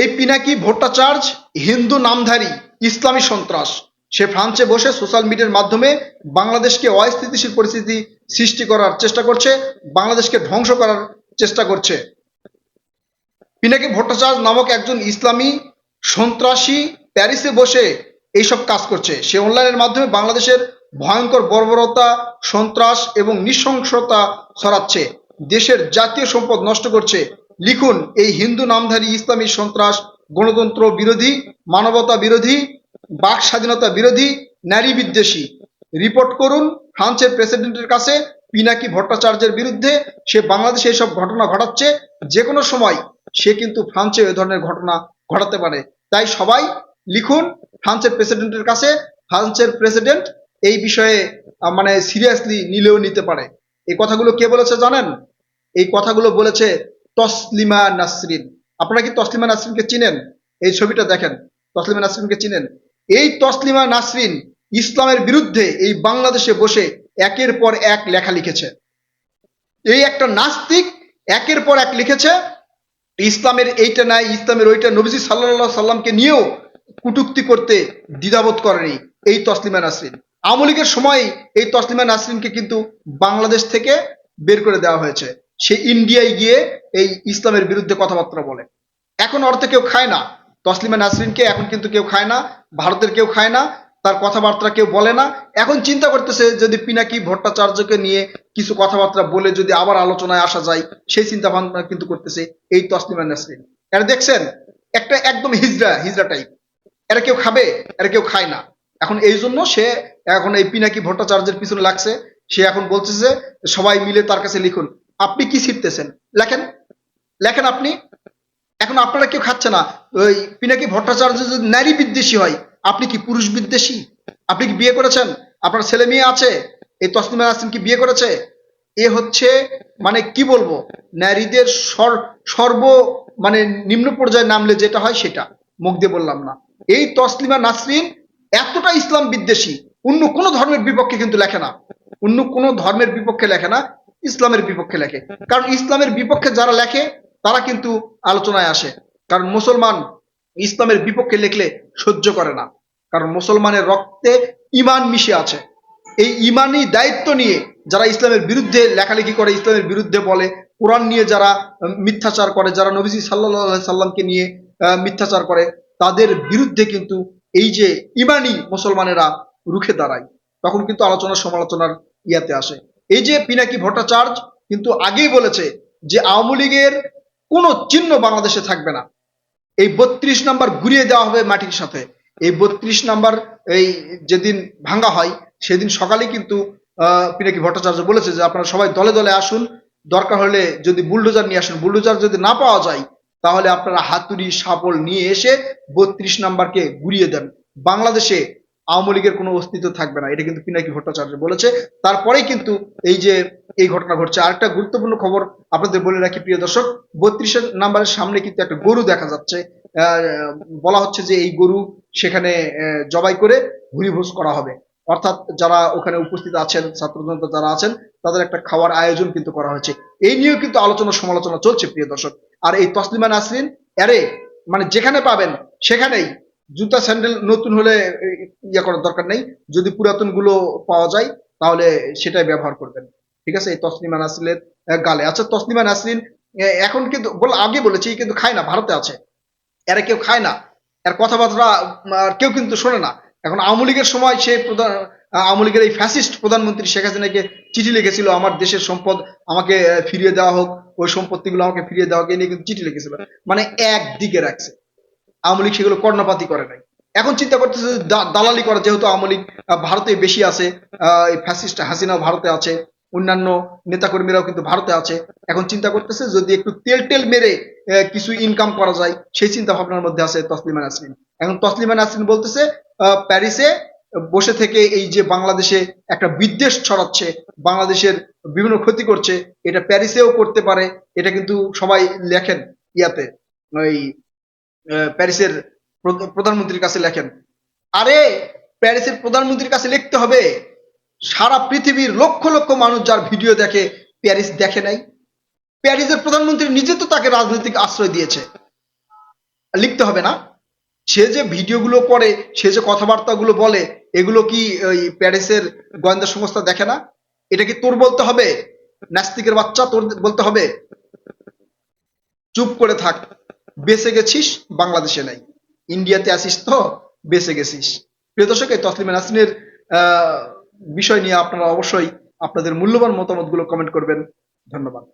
এই পিনাকি ভট্টাচার্য হিন্দু নামধারী, ইসলামী সন্ত্রাস। সে ফ্রান্সে বসে সোশ্যাল মিডিয়ার মাধ্যমে বাংলাদেশকে অস্থিতিশীল পরিস্থিতি সৃষ্টি করার চেষ্টা করছে, বাংলাদেশকে ধ্বংস করার চেষ্টা করছে। পিনাকি ভট্টাচার্য নামক একজন ইসলামী সন্ত্রাসী প্যারিসে বসে এইসব কাজ করছে। সে অনলাইনের মাধ্যমে বাংলাদেশের ভয়ঙ্কর বর্বরতা, সন্ত্রাস এবং নৃশংসতা ছড়াচ্ছে। দেশের জাতীয় সম্পদ নষ্ট করছে। লিখুন, এই হিন্দু নামধারী ইসলামী সন্ত্রাস, গণতন্ত্র বিরোধী, মানবতা বিরোধী, বাক স্বাধীনতা বিরোধী, নারী বিদ্বেষী। রিপোর্ট করুন, ফ্রান্সের প্রেসিডেন্টের কাছে, পিনাকি ভট্টাচার্যের বিরুদ্ধে সে বাংলাদেশে এসব ঘটনা ঘটাচ্ছে, যে কোনো সময় সে কিন্তু ফ্রান্সে এই ধরনের ঘটনা ঘটাতে পারে। তাই সবাই লিখুন, ফ্রান্সের প্রেসিডেন্টের কাছে, ফ্রান্সের প্রেসিডেন্ট এই বিষয়ে মানে সিরিয়াসলি নিলেও নিতে পারে। এই কথাগুলো কে বলেছে জানেন? এই কথাগুলো বলেছে তসলিমা নাসরিন। আপনারা কি তসলিমা নাসরিনকে চিনেন? এই ছবিটা দেখেন। তসলিমা নাসরিনকে চিনেন। এই তসলিমা নাসরিন ইসলামের বিরুদ্ধে এই বাংলাদেশে বসে একের পর এক লেখা লিখেছে। এই একটা নাস্তিক একের পর এক লিখেছে, ইসলামের এইটা নাই, ইসলামের ওইটা নবীজি সাল্লাহ সাল্লামকে নিয়েও কুটুক্তি করতে দ্বিধাবোধ করেনি এই তসলিমা নাসরিন। আওয়ামী লীগের সময় এই তসলিমা নাসরিনকে কিন্তু বাংলাদেশ থেকে বের করে দেওয়া হয়েছে। সে ইন্ডিয়ায় গিয়ে এই ইসলামের বিরুদ্ধে কথাবার্তা বলে। এখন অর্থে কেউ খায় না। তসলিমা নাসরিনকে এখন কিন্তু কেউ খায় না, ভারতের কেউ খায় না, তার কথাবার্তা কেউ বলে না। এখন চিন্তা করতেছে যদি পিনাকি ভট্টাচার্যকে নিয়ে কিছু কথাবার্তা বলে যদি আবার আলোচনায় আসা যায়, সেই চিন্তা ভাবনা কিন্তু করতেছে এই তসলিমা নাসরিন। এরা দেখছেন, একটা একদম হিজড়া হিজড়া টাইপ এরা কেউ খাবে, এরা কেউ খায় না। এখন এই জন্য সে এখন এই পিনাকি ভট্টাচার্যের পিছনে লাগছে। সে এখন বলছে যে সবাই মিলে তার কাছে লিখুন। আপনি কি শিখতেছেন লেখেন। লেখেন আপনি। এখন আপনারা কেউ খাচ্ছে না। ওই পিনাকি ভট্টাচার্য যদি নারী বিদ্বেষী হয়, আপনি কি পুরুষ বিদ্বেষী? আপনি কি বিয়ে করেছেন? আপনার ছেলে মেয়ে আছে? এই তসলিমা নাসরিন কি বিয়ে করেছে? এ হচ্ছে মানে কি বলব? নারীদের সর, সর্ব মানে নিম্ন পর্যায়ে নামলে যেটা হয় সেটা। মুখ দিয়ে বললাম না। এই তসলিমা নাসরিন এতটা ইসলাম বিদ্বেষী। অন্য কোনো ধর্মের বিপক্ষে কিন্তু লেখে না। অন্য কোনো ধর্মের বিপক্ষে লেখে না। ইসলামের বিপক্ষে লেখে। কারণ ইসলামের বিপক্ষে যারা লেখে, তারা কিন্তু আলোচনায় আসে। কারণ মুসলমান ইসলামের বিপক্ষে লিখলে সহ্য করে না। কারণ মুসলমানের রক্তে ইমান মিশে আছে। এই ইমানি দায়িত্ব নিয়ে যারা ইসলামের বিরুদ্ধে লেখালেখি করে, ইসলামের বিরুদ্ধে বলে, কোরআন নিয়ে যারা মিথ্যাচার করে, যারা নবীজি সাল্লাহ সাল্লামকে নিয়ে মিথ্যাচার করে, তাদের বিরুদ্ধে কিন্তু এই যে ইমানি মুসলমানেরা রুখে দাঁড়ায়। তখন কিন্তু আলোচনা সমালোচনার ইয়াতে আসে। এই যে পিনাকি ভট্টাচার্য কিন্তু আগেই বলেছে যে আওয়ামী লীগের কোনো চিহ্ন বাংলাদেশে থাকবে না। এই বত্রিশ নাম্বার ঘুরিয়ে দেওয়া হবে মাটির সাথে। এই বত্রিশ নাম্বার এই যেদিন ভাঙা হয়, সেদিন সকালে কিন্তু পিনাকি ভট্টাচার্য বলেছে যে আপনারা সবাই দলে দলে আসুন। দরকার হলে যদি বুলডোজার নিয়ে আসুন, বুলডোজার যদি না পাওয়া যায়, তাহলে আপনারা হাতুড়ি, সাপল নিয়ে এসে বত্রিশ নাম্বারকে ঘুরিয়ে দেন। বাংলাদেশে আওয়ামী লীগের কোনো অস্তিত্ব থাকবে না। এটা কিন্তু পিনাকি ভট্টাচার্য বলেছে। তারপরেই কিন্তু এই যে এই ঘটনা ঘটছে। আরেকটা গুরুত্বপূর্ণ খবর আপনাদের বলে রাখি, প্রিয় দর্শক বত্রিশের নাম্বারের সামনে কিন্তু একটা গরু দেখা যাচ্ছে। বলা হচ্ছে যে এই গরু সেখানে জবাই করে ভুরিভোজ করা হবে। অর্থাৎ যারা ওখানে উপস্থিত আছেন ছাত্র জনতা যারা আছেন, তাদের একটা খাওয়ার আয়োজন কিন্তু করা হয়েছে। এই নিয়েও কিন্তু আলোচনা সমালোচনা চলছে, প্রিয় দর্শক। আর এই তসলিমা নাসরিন আরে মানে যেখানে পাবেন, সেখানেই জুতা স্যান্ডেল নতুন হলে ইয়ে করার দরকার নেই। যদি পুরাতনগুলো পাওয়া যায়, তাহলে সেটাই ব্যবহার করবেন। ঠিক আছে? এই তসলিমা নাসরিনের গালে। আচ্ছা তসলিমা নাসরিন এখন কিন্তু, বল, আগে বলেছি, কিন্তু খায় না, ভারতে আছে। এরা কেউ খায় না। এর কথাবার্তা কেউ কিন্তু শোনে না। এখন আওয়ামী লীগের সময় সে প্রধান, আওয়ামী লীগের এই ফ্যাসিস্ট প্রধানমন্ত্রী শেখ হাসিনাকে চিঠি লিখেছিল, আমার দেশের সম্পদ আমাকে ফিরিয়ে দেওয়া হোক, ওই সম্পত্তিগুলো আমাকে ফিরিয়ে দেওয়া হোক এই নিয়ে কিন্তু চিঠি লিখেছিল। মানে একদিকে রাখছে। আওয়ামী লীগ সেগুলো কর্ণপাতি করে নাই। এখন চিন্তা করতেছে দালালি করে যেহেতু আওয়ামী লীগ ভারতে বেশি আছে ফ্যাসিস্ট হাসিনাও ভারতে আছে, অন্যান্য নেতাকর্মীরাও কিন্তু ভারতে আছে। এখন চিন্তা করতেছে যদি একটু তেল টেল মেরে কিছু ইনকাম করা যায়, সেই চিন্তা ভাবনার মধ্যে আছে তসলিমা নাসরিন। এখন তসলিমা নাসরিন বলতেছে প্যারিসে বসে থেকে এই যে বাংলাদেশে একটা বিদ্বেষ ছড়াচ্ছে, বাংলাদেশের বিভিন্ন ক্ষতি করছে, এটা প্যারিসেও করতে পারে, এটা কিন্তু সবাই লেখেন ইয়াতে, ওই প্যারিসের প্র- প্রধানমন্ত্রীর কাছে লেখেন, আরে, প্যারিসের প্রধানমন্ত্রীর কাছে লিখতে হবে, সারা পৃথিবীর লক্ষ লক্ষ মানুষ যার ভিডিও দেখে প্যারিস দেখে নাই। প্যারিসের প্রধানমন্ত্রী নিজে তো তাকে রাজনৈতিক আশ্রয় দিয়েছে। লিখতে হবে না। সে যে ভিডিওগুলো করে, সে যে কথাবার্তাগুলো বলে, এগুলো কি ওই প্যারিসের গোয়েন্দা সংস্থা দেখে না? এটা কি তোর বলতে হবে? নাস্তিকের বাচ্চা তোর বলতে হবে? চুপ করে থাক। বেঁচে গেছিস, বাংলাদেশে নাই। ইন্ডিয়াতে আসিস তো, বেঁচে গেছিস। প্রিয় দর্শক, এই তসলিমা নাসরিনের বিষয় নিয়ে আপনারা অবশ্যই আপনাদের মূল্যবান মতামতগুলো কমেন্ট করবেন। ধন্যবাদ।